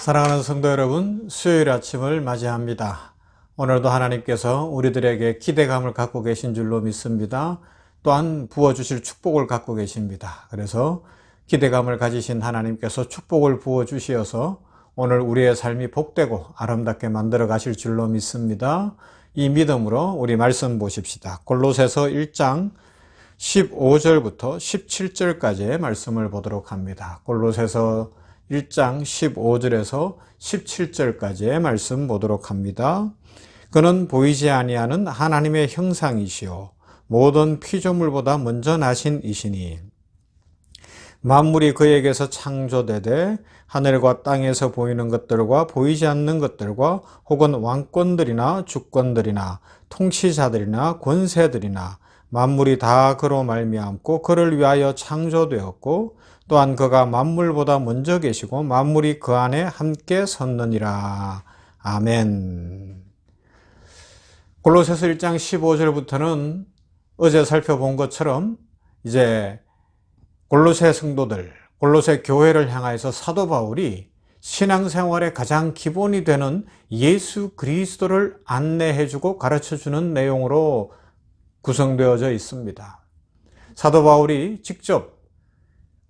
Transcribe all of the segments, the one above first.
사랑하는 성도 여러분, 수요일 아침을 맞이합니다. 오늘도 하나님께서 우리들에게 기대감을 갖고 계신 줄로 믿습니다. 또한 부어주실 축복을 갖고 계십니다. 그래서 기대감을 가지신 하나님께서 축복을 부어주시어서 오늘 우리의 삶이 복되고 아름답게 만들어 가실 줄로 믿습니다. 이 믿음으로 우리 말씀 보십시다. 골로새서 1장 15절부터 17절까지의 말씀을 보도록 합니다. 골로새서 1장 15절에서 17절까지의 말씀 보도록 합니다. 그는 보이지 아니하는 하나님의 형상이시요 모든 피조물보다 먼저 나신 이시니 만물이 그에게서 창조되되 하늘과 땅에서 보이는 것들과 보이지 않는 것들과 혹은 왕권들이나 주권들이나 통치자들이나 권세들이나 만물이 다 그로 말미암고 그를 위하여 창조되었고 또한 그가 만물보다 먼저 계시고 만물이 그 안에 함께 섰느니라. 아멘. 골로새서 1장 15절부터는 어제 살펴본 것처럼 이제 골로새 성도들, 골로새 교회를 향하여서 사도 바울이 신앙생활의 가장 기본이 되는 예수 그리스도를 안내해주고 가르쳐주는 내용으로 구성되어져 있습니다. 사도 바울이 직접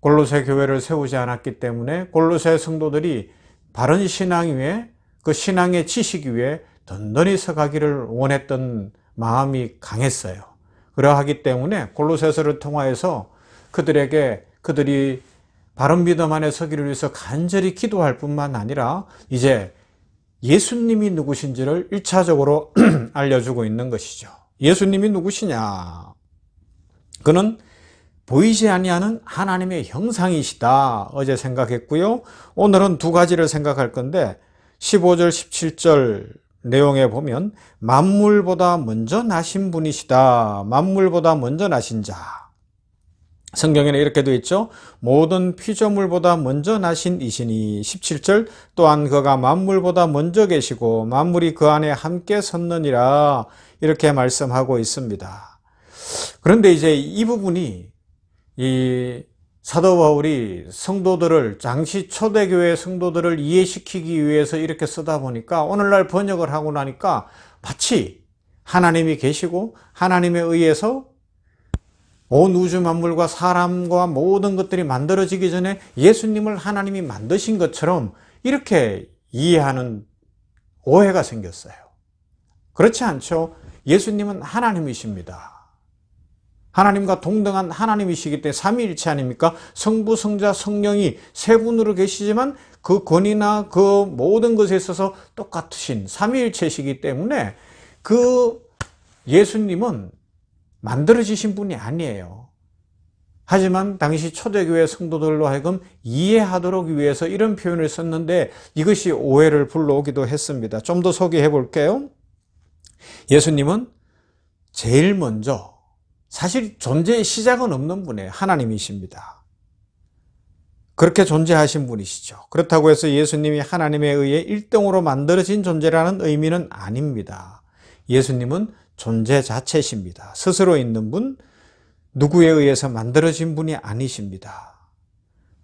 골로새 교회를 세우지 않았기 때문에 골로새 성도들이 바른 신앙 위에 그 신앙의 지식 위에 든든히 서가기를 원했던 마음이 강했어요. 그러하기 때문에 골로새서를 통하여서 그들에게 그들이 바른 믿음 안에 서기를 위해서 간절히 기도할 뿐만 아니라 이제 예수님이 누구신지를 1차적으로 알려주고 있는 것이죠. 예수님이 누구시냐? 그는 보이지 아니하는 하나님의 형상이시다. 어제 생각했고요. 오늘은 두 가지를 생각할 건데 15절 17절 내용에 보면 만물보다 먼저 나신 분이시다. 만물보다 먼저 나신 자. 성경에는 이렇게 되어 있죠. 모든 피조물보다 먼저 나신 이시니 17절 또한 그가 만물보다 먼저 계시고 만물이 그 안에 함께 섰느니라 이렇게 말씀하고 있습니다. 그런데 이제 이 부분이 이 사도 바울이 성도들을 당시 초대교회 성도들을 이해시키기 위해서 이렇게 쓰다 보니까 오늘날 번역을 하고 나니까 마치 하나님이 계시고 하나님에 의해서 온 우주 만물과 사람과 모든 것들이 만들어지기 전에 예수님을 하나님이 만드신 것처럼 이렇게 이해하는 오해가 생겼어요. 그렇지 않죠? 예수님은 하나님이십니다. 하나님과 동등한 하나님이시기 때문에 삼위일체 아닙니까? 성부, 성자, 성령이 세 분으로 계시지만 그 권위나 그 모든 것에 있어서 똑같으신 삼위일체시기 때문에 그 예수님은 만들어지신 분이 아니에요. 하지만 당시 초대교회 성도들로 하여금 이해하도록 위해서 이런 표현을 썼는데 이것이 오해를 불러오기도 했습니다. 좀 더 소개해 볼게요. 예수님은 제일 먼저 사실 존재의 시작은 없는 분이에요. 하나님이십니다. 그렇게 존재하신 분이시죠. 그렇다고 해서 예수님이 하나님에 의해 1등으로 만들어진 존재라는 의미는 아닙니다. 예수님은 존재 자체십니다. 스스로 있는 분, 누구에 의해서 만들어진 분이 아니십니다.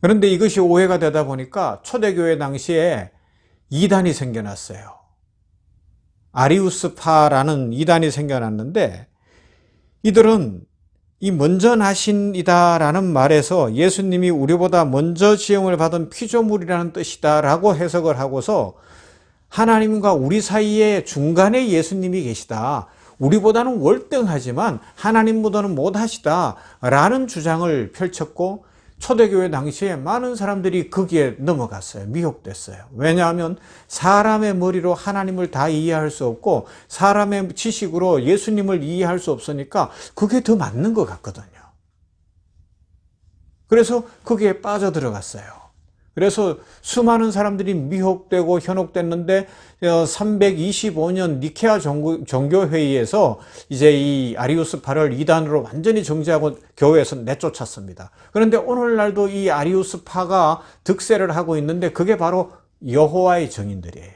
그런데 이것이 오해가 되다 보니까 초대교회 당시에 이단이 생겨났어요. 아리우스파라는 이단이 생겨났는데 이들은 이 먼저 나신이다라는 말에서 예수님이 우리보다 먼저 지음을 받은 피조물이라는 뜻이다라고 해석을 하고서 하나님과 우리 사이에 중간에 예수님이 계시다. 우리보다는 월등하지만 하나님보다는 못하시다라는 주장을 펼쳤고 초대교회 당시에 많은 사람들이 거기에 넘어갔어요. 미혹됐어요. 왜냐하면 사람의 머리로 하나님을 다 이해할 수 없고 사람의 지식으로 예수님을 이해할 수 없으니까 그게 더 맞는 것 같거든요. 그래서 거기에 빠져들어갔어요. 그래서 수많은 사람들이 미혹되고 현혹됐는데 325년 어, 니케아 종교회의에서 이제 이 아리우스파를 이단으로 완전히 정지하고 교회에서 내쫓았습니다. 그런데 오늘날도 이 아리우스파가 득세를 하고 있는데 그게 바로 여호와의 정인들이에요.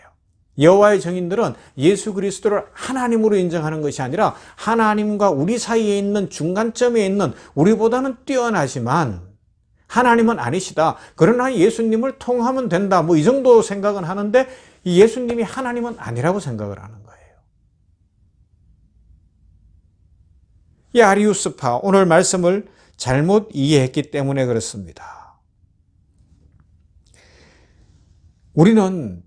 여호와의 정인들은 예수 그리스도를 하나님으로 인정하는 것이 아니라 하나님과 우리 사이에 있는 중간점에 있는 우리보다는 뛰어나지만 하나님은 아니시다. 그러나 예수님을 통하면 된다. 뭐 이 정도 생각은 하는데 이 예수님이 하나님은 아니라고 생각을 하는 거예요. 이 아리우스파 오늘 말씀을 잘못 이해했기 때문에 그렇습니다. 우리는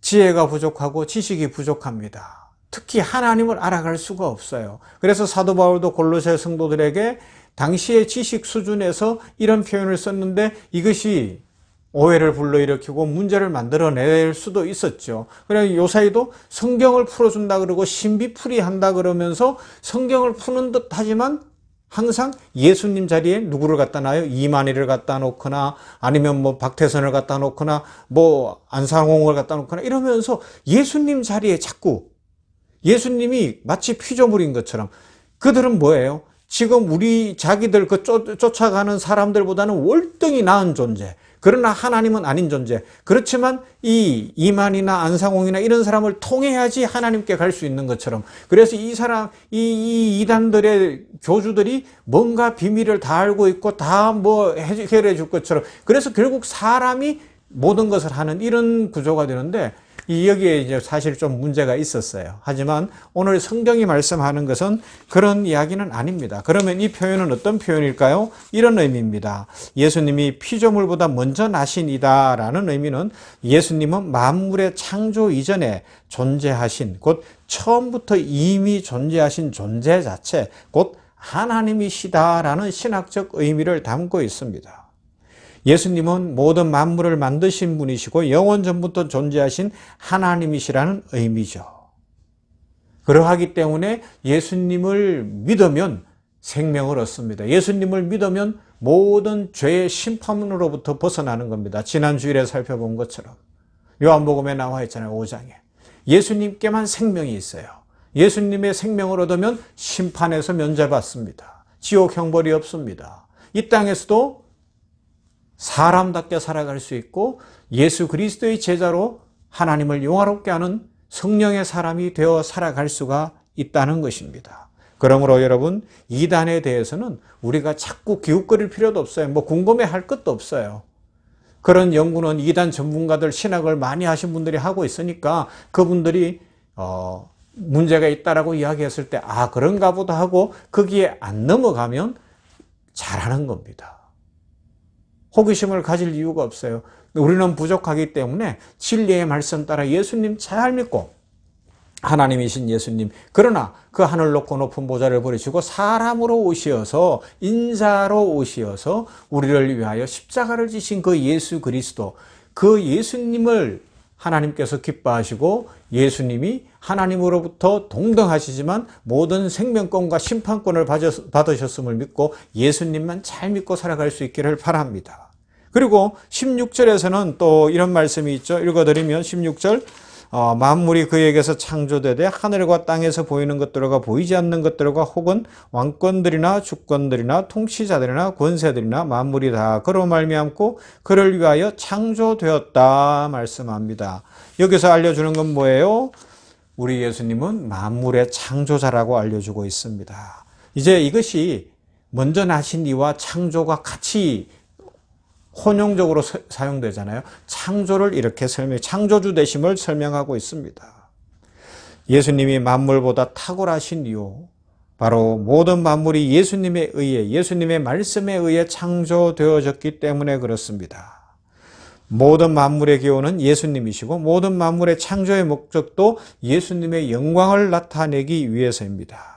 지혜가 부족하고 지식이 부족합니다. 특히 하나님을 알아갈 수가 없어요. 그래서 사도 바울도 골로새 성도들에게 당시의 지식 수준에서 이런 표현을 썼는데 이것이 오해를 불러일으키고 문제를 만들어낼 수도 있었죠. 그래 요사이도 성경을 풀어준다 그러고 신비풀이 한다 그러면서 성경을 푸는 듯 하지만 항상 예수님 자리에 누구를 갖다 놔요? 이만희를 갖다 놓거나 아니면 뭐 박태선을 갖다 놓거나 뭐 안상홍을 갖다 놓거나 이러면서 예수님 자리에 자꾸 예수님이 마치 피조물인 것처럼 그들은 뭐예요? 지금 우리 자기들 그 쫓 아가는 사람들보다는 월등히 나은 존재. 그러나 하나님은 아닌 존재. 그렇지만 이 이만이나 안상홍이나 이런 사람을 통해야지 하나님께 갈 수 있는 것처럼. 그래서 이 사람, 이, 이 이단들의 교주들이 뭔가 비밀을 다 알고 있고 다 뭐 해결해 줄 것처럼. 그래서 결국 사람이 모든 것을 하는 이런 구조가 되는데 이 여기에 이제 사실 좀 문제가 있었어요. 하지만 오늘 성경이 말씀하는 것은 그런 이야기는 아닙니다. 그러면 이 표현은 어떤 표현일까요? 이런 의미입니다. 예수님이 피조물보다 먼저 나신 이다 라는 의미는 예수님은 만물의 창조 이전에 존재하신 곧 처음부터 이미 존재하신 존재 자체 곧 하나님이시다라는 신학적 의미를 담고 있습니다. 예수님은 모든 만물을 만드신 분이시고 영원 전부터 존재하신 하나님이시라는 의미죠. 그러하기 때문에 예수님을 믿으면 생명을 얻습니다. 예수님을 믿으면 모든 죄의 심판으로부터 벗어나는 겁니다. 지난 주일에 살펴본 것처럼. 요한복음에 나와 있잖아요. 5장에. 예수님께만 생명이 있어요. 예수님의 생명을 얻으면 심판에서 면제받습니다. 지옥 형벌이 없습니다. 이 땅에서도 사람답게 살아갈 수 있고 예수 그리스도의 제자로 하나님을 영화롭게 하는 성령의 사람이 되어 살아갈 수가 있다는 것입니다. 그러므로 여러분 이단에 대해서는 우리가 자꾸 기웃거릴 필요도 없어요. 뭐 궁금해할 것도 없어요. 그런 연구는 이단 전문가들 신학을 많이 하신 분들이 하고 있으니까 그분들이 어 문제가 있다라고 이야기했을 때 아 그런가 보다 하고 거기에 안 넘어가면 잘하는 겁니다. 호기심을 가질 이유가 없어요. 우리는 부족하기 때문에 진리의 말씀 따라 예수님 잘 믿고 하나님이신 예수님 그러나 그 하늘 높고 높은 보좌를 버리시고 사람으로 오시어서 인자로 오시어서 우리를 위하여 십자가를 지신 그 예수 그리스도 그 예수님을 하나님께서 기뻐하시고 예수님이 하나님으로부터 동등하시지만 모든 생명권과 심판권을 받으셨음을 믿고 예수님만 잘 믿고 살아갈 수 있기를 바랍니다. 그리고 16절에서는 또 이런 말씀이 있죠. 읽어드리면 16절 어, 만물이 그에게서 창조되되 하늘과 땅에서 보이는 것들과 보이지 않는 것들과 혹은 왕권들이나 주권들이나 통치자들이나 권세들이나 만물이 다 그로 말미암고 그를 위하여 창조되었다 말씀합니다. 여기서 알려주는 건 뭐예요? 우리 예수님은 만물의 창조자라고 알려주고 있습니다. 이제 이것이 먼저 나신 이와 창조가 같이 혼용적으로 사용되잖아요. 창조를 이렇게 설명, 창조주 되심을 설명하고 있습니다. 예수님이 만물보다 탁월하신 이유, 바로 모든 만물이 예수님에 의해, 예수님의 말씀에 의해 창조되어졌기 때문에 그렇습니다. 모든 만물의 기원은 예수님이시고 모든 만물의 창조의 목적도 예수님의 영광을 나타내기 위해서입니다.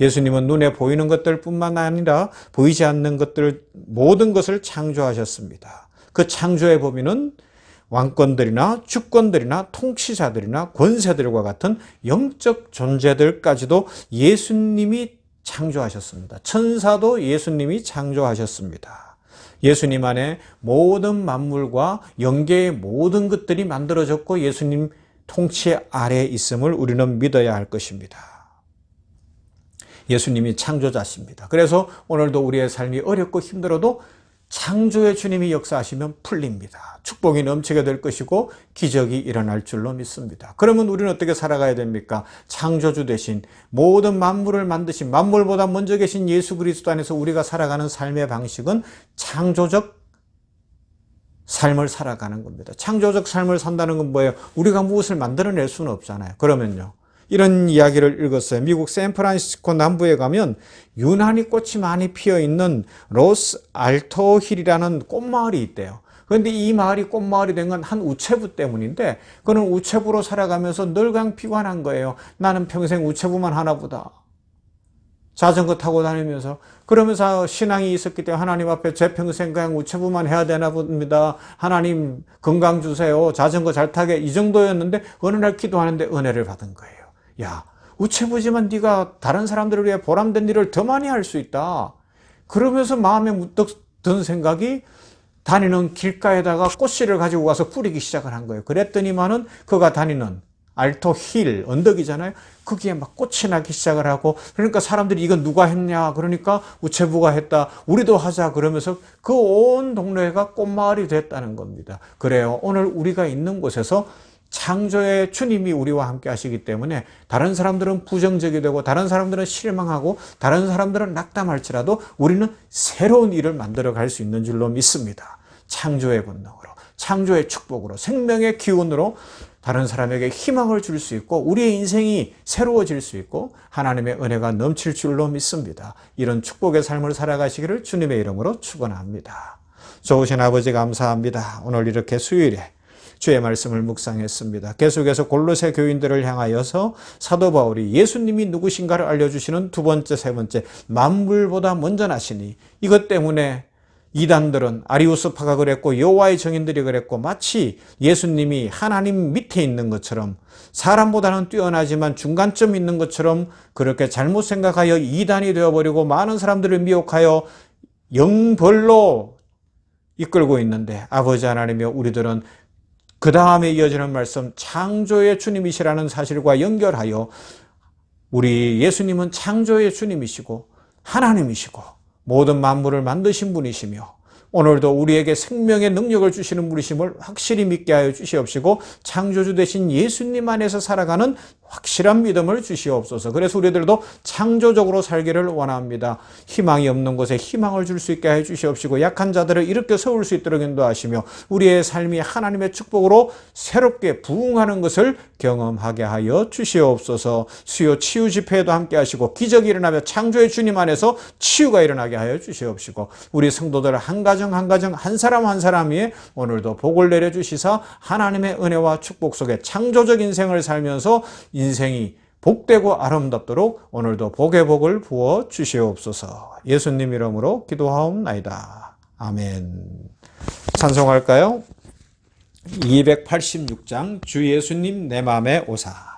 예수님은 눈에 보이는 것들뿐만 아니라 보이지 않는 것들 모든 것을 창조하셨습니다. 그 창조의 범위는 왕권들이나 주권들이나 통치자들이나 권세들과 같은 영적 존재들까지도 예수님이 창조하셨습니다. 천사도 예수님이 창조하셨습니다. 예수님 안에 모든 만물과 영계의 모든 것들이 만들어졌고 예수님 통치 아래 있음을 우리는 믿어야 할 것입니다. 예수님이 창조자십니다. 그래서 오늘도 우리의 삶이 어렵고 힘들어도 창조의 주님이 역사하시면 풀립니다. 축복이 넘치게 될 것이고 기적이 일어날 줄로 믿습니다. 그러면 우리는 어떻게 살아가야 됩니까? 창조주 대신 모든 만물을 만드신 만물보다 먼저 계신 예수 그리스도 안에서 우리가 살아가는 삶의 방식은 창조적 삶을 살아가는 겁니다. 창조적 삶을 산다는 건 뭐예요? 우리가 무엇을 만들어낼 수는 없잖아요. 그러면요. 이런 이야기를 읽었어요. 미국 샌프란시스코 남부에 가면 유난히 꽃이 많이 피어 있는 로스 알토 힐이라는 꽃마을이 있대요. 그런데 이 마을이 꽃마을이 된 건 한 우체부 때문인데 그는 우체부로 살아가면서 늘 그냥 피곤한 거예요. 나는 평생 우체부만 하나 보다. 자전거 타고 다니면서 그러면서 신앙이 있었기 때문에 하나님 앞에 제 평생 그냥 우체부만 해야 되나 봅니다. 하나님 건강 주세요. 자전거 잘 타게 이 정도였는데 어느 날 기도하는데 은혜를 받은 거예요. 야 우체부지만 네가 다른 사람들을 위해 보람된 일을 더 많이 할 수 있다. 그러면서 마음에 문득 든 생각이 다니는 길가에다가 꽃씨를 가지고 가서 뿌리기 시작을 한 거예요. 그랬더니만은 그가 다니는 알토 힐 언덕이잖아요. 거기에 막 꽃이 나기 시작을 하고 그러니까 사람들이 이건 누가 했냐 그러니까 우체부가 했다 우리도 하자 그러면서 그 온 동네가 꽃마을이 됐다는 겁니다. 그래요. 오늘 우리가 있는 곳에서 창조의 주님이 우리와 함께 하시기 때문에 다른 사람들은 부정적이 되고 다른 사람들은 실망하고 다른 사람들은 낙담할지라도 우리는 새로운 일을 만들어 갈 수 있는 줄로 믿습니다. 창조의 본능으로 창조의 축복으로 생명의 기운으로 다른 사람에게 희망을 줄 수 있고 우리의 인생이 새로워질 수 있고 하나님의 은혜가 넘칠 줄로 믿습니다. 이런 축복의 삶을 살아가시기를 주님의 이름으로 축원합니다. 좋으신 아버지 감사합니다. 오늘 이렇게 수요일에 주의 말씀을 묵상했습니다. 계속해서 골로새 교인들을 향하여서 사도 바울이 예수님이 누구신가를 알려주시는 두 번째, 세 번째 만물보다 먼저 나시니 이것 때문에 이단들은 아리우스파가 그랬고 여호와의 정인들이 그랬고 마치 예수님이 하나님 밑에 있는 것처럼 사람보다는 뛰어나지만 중간쯤 있는 것처럼 그렇게 잘못 생각하여 이단이 되어버리고 많은 사람들을 미혹하여 영벌로 이끌고 있는데 아버지 하나님여 우리들은 그 다음에 이어지는 말씀 창조의 주님이시라는 사실과 연결하여 우리 예수님은 창조의 주님이시고 하나님이시고 모든 만물을 만드신 분이시며 오늘도 우리에게 생명의 능력을 주시는 분이심을 확실히 믿게 하여 주시옵시고 창조주 되신 예수님 안에서 살아가는 확실한 믿음을 주시옵소서. 그래서 우리들도 창조적으로 살기를 원합니다. 희망이 없는 곳에 희망을 줄 수 있게 해 주시옵시고 약한 자들을 일으켜 세울 수 있도록 인도하시며 우리의 삶이 하나님의 축복으로 새롭게 부흥하는 것을 경험하게 하여 주시옵소서. 수요 치유 집회에도 함께 하시고 기적이 일어나며 창조의 주님 안에서 치유가 일어나게 하여 주시옵시고 우리 성도들 한 가정 한 가정 한 사람 한 사람 위에 오늘도 복을 내려 주시사 하나님의 은혜와 축복 속에 창조적 인생을 살면서 인생이 복되고 아름답도록 오늘도 복의 복을 부어 주시옵소서. 예수님 이름으로 기도하옵나이다. 아멘. 찬송할까요? 286장 주 예수님 내 맘에 오사.